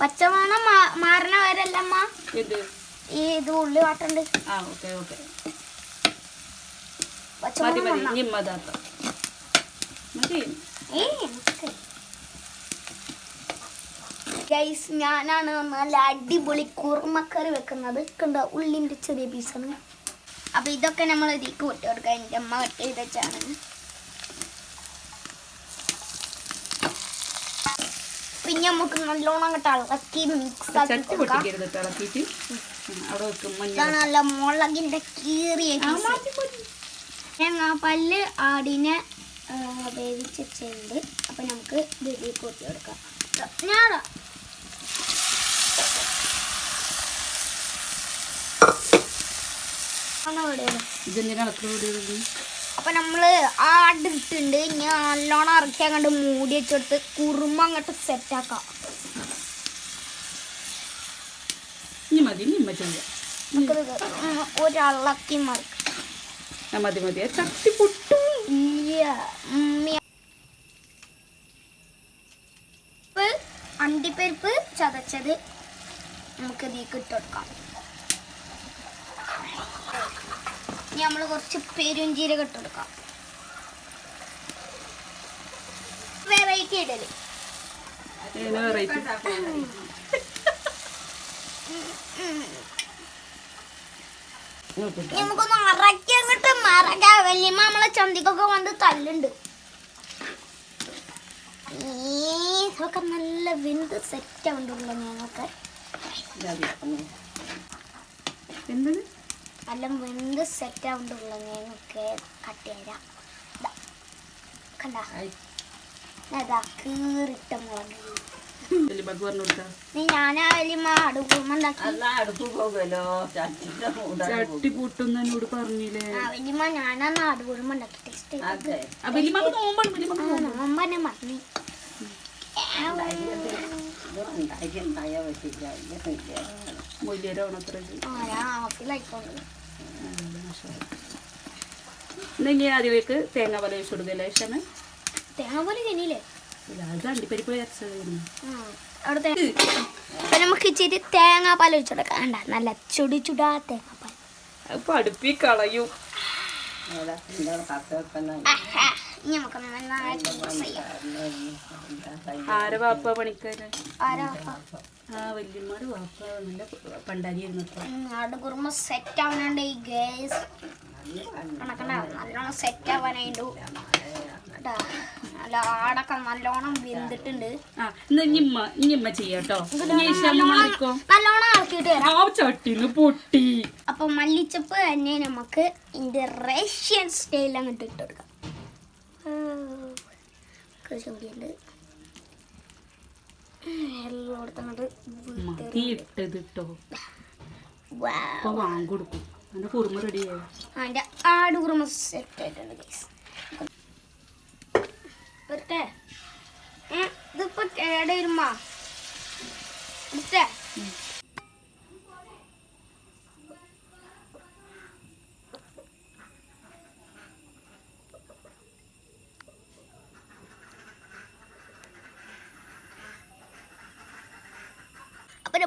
പച്ചമണം മാറണ വരല്ല അമ്മ ഇത്. ഈ ഇത് ഉള്ളി വാട്ടുണ്ട്. ആ ഓക്കെ ഓക്കെ. മതി മതി. നിമ്മതാത്ത മതി. ഗൈസ് ഞാനാണ് നല്ല അടിപൊളി കുറുമക്കറി വെക്കുന്നത്. കണ്ട ഉള്ളിന്റെ ചെറിയ പീസാണ് അപ്പൊ ഇതൊക്കെ നമ്മൾ ഇതിക്ക് വിട്ട് കൊടുക്കാം. എന്റെ അമ്മ കട്ട് ചെയ്ത് വെച്ചാണ്. പിന്നെ നമുക്ക് നല്ലോണം അങ്ങോട്ട് ഇളക്കി മിക്സ് ആക്കി ചട്ടി കൊടുക്കാം. പൊട്ടിക്കരുത് ഇളക്കിയിട്ട്. അവിടെ വെക്കും നല്ല മുളകിന്റെ കീറിയ ആ, പല്ല് ആടിനെ വേവിച്ചുണ്ട് വേവിച്ച് അപ്പൊ നമുക്ക് ഇതിൽ കൂട്ടി കൊടുക്കാം. ഞാൻ ഇതെന്തിനാണ്. ഇതെന്തിനാ ഇളക്കി കൂടിയത് അപ്പൊ നമ്മൾ ആടിട്ടുണ്ട് ഇനി നല്ലോണം ഇറക്കി അങ്ങോട്ട് മൂടി വെച്ചെടുത്ത് കുറുമ അങ്ങോട്ട് സെറ്റാക്കാം ഇനി മതി ഒരളക്കി മറിക്കാം ആ, മതി മതി. ആ ചട്ടി പൊട്ടും. ഇല്ല ഉമ്മി. പരിപ്പ്, അണ്ടിപ്പരിപ്പ് ചതച്ചത് നമുക്ക് ഇതിലേക്ക് ഇട്ട് കൊടുക്കാം. ഇനി നമ്മൾ കുറച്ച് പെരുംജീരകം ഇട്ട് കൊടുക്കാം. വെറൈറ്റി ഇടൽ നമുക്കൊന്ന് അറക്കി അങ്ങോട്ട് മറക്കാം. വല്യമ്മ നമ്മളെ ചന്തിക്കൊക്കെ വന്ന് തല്ലുണ്ട്. ഇതൊക്കെ നല്ല വെന്ത് സെറ്റ് ആവുന്നുണ്ടല്ലോ ഞങ്ങൾക്ക്. എന്താണ്? നല്ല വെന്ത് സെറ്റ് ആവുന്നുണ്ട് ഞങ്ങൾക്ക് കട്ട് തരാം ദാ. കണ്ട? അതാ കീറിട്ട മുളക് വലിയമ്മക്ക് പറഞ്ഞു കൊടുത്താ നീ ഞാനാ വലിയമ്മ അടുക്കുമ്പോണ്ടാക്കി അടുപ്പ് പോകുമല്ലോ ചട്ടിന്റെ ചട്ടി പൊട്ടുന്ന എന്നോട് പറഞ്ഞില്ലേ? ആ വലിയമ്മ ഞാനാ നാട് കുടുംബണ്ടാക്കി ടേസ്റ്റ് അതെ. ആ വലിയമ്മക്ക് നോമ്പാണ് വലിയമ്മക്ക് മറന്നു ഉണ്ടാക്കി ഉണ്ടായാൽ പറ്റില്ല ആ ഞാൻ ഓഫിലായിക്കോണ്ട് ഇനി അതിലേക്ക് തേങ്ങ പോലെ വെച്ച് കൊടുക്കല്ലേ ക്ഷമ തേങ്ങ പോലെ കഴിഞ്ഞില്ലേ അത് അണ്ടിപ്പരിപ്പ് അപ്പൊ നമുക്ക് ഇച്ചിരി തേങ്ങാപ്പാൽ ഒഴിച്ചെടുക്കാം കണ്ട നല്ല ചുടി ചുടാ തേങ്ങാപ്പാൽ അപ്പൊ ഇനി നമുക്ക് ചെയ്യാം. ആരെ വാപ്പ പണിക്കാരൻ ആരാ ആ വല്യമ്മയുടെ വാപ്പ നല്ല പണ്ടാരിയായിരുന്നു കുറുമ സെറ്റ് ആവാനുണ്ട് ഈ ഗ്യാസ് നല്ലോണം സെറ്റ് ആവാനായിട്ടു കേട്ടാ നല്ല ആടൊക്കെ നല്ലോണം വെന്തിട്ടുണ്ട്. ആ ചെയ്യാട്ടോ. നല്ലോണം ഇറക്കിയിട്ട് ആ ചട്ടിന്ന് പൊട്ടി. അപ്പൊ മല്ലിച്ചപ്പ് തന്നെ നമുക്ക് ഇതിന്റെ റഷ്യൻ സ്റ്റൈലങ്ങട്ട് അങ്ങോട്ട് ഇട്ട് കൊടുക്കാം. എല്ലാം കൊടുത്തങ്ങോട്ട് മതി ഇട്ടത് ഇട്ടോ അപ്പൊ വാങ്ങിക്കൊടുക്കും. അതിന്റെ കുറുമ റെഡിയായി അതിന്റെ ആട് കുറുമ സെറ്റ് ആയിട്ടുണ്ട് ഗൈസ് ഇതിപ്പോ കേടയിരുമ്മ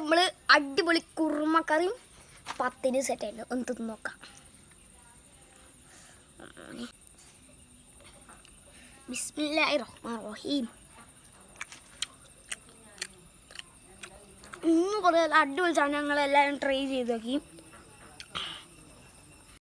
നമ്മൾ അടിപൊളി കുറുമക്കറിയും പത്തിന് സെറ്റ് ആയിട്ട് ഒന്ന് തിന്ന് നോക്കാം. റഹീം ഇന്ന് കുറേ അടിപൊളി സാധനങ്ങളെല്ലാവരും ട്രൈ ചെയ്ത് നോക്കി.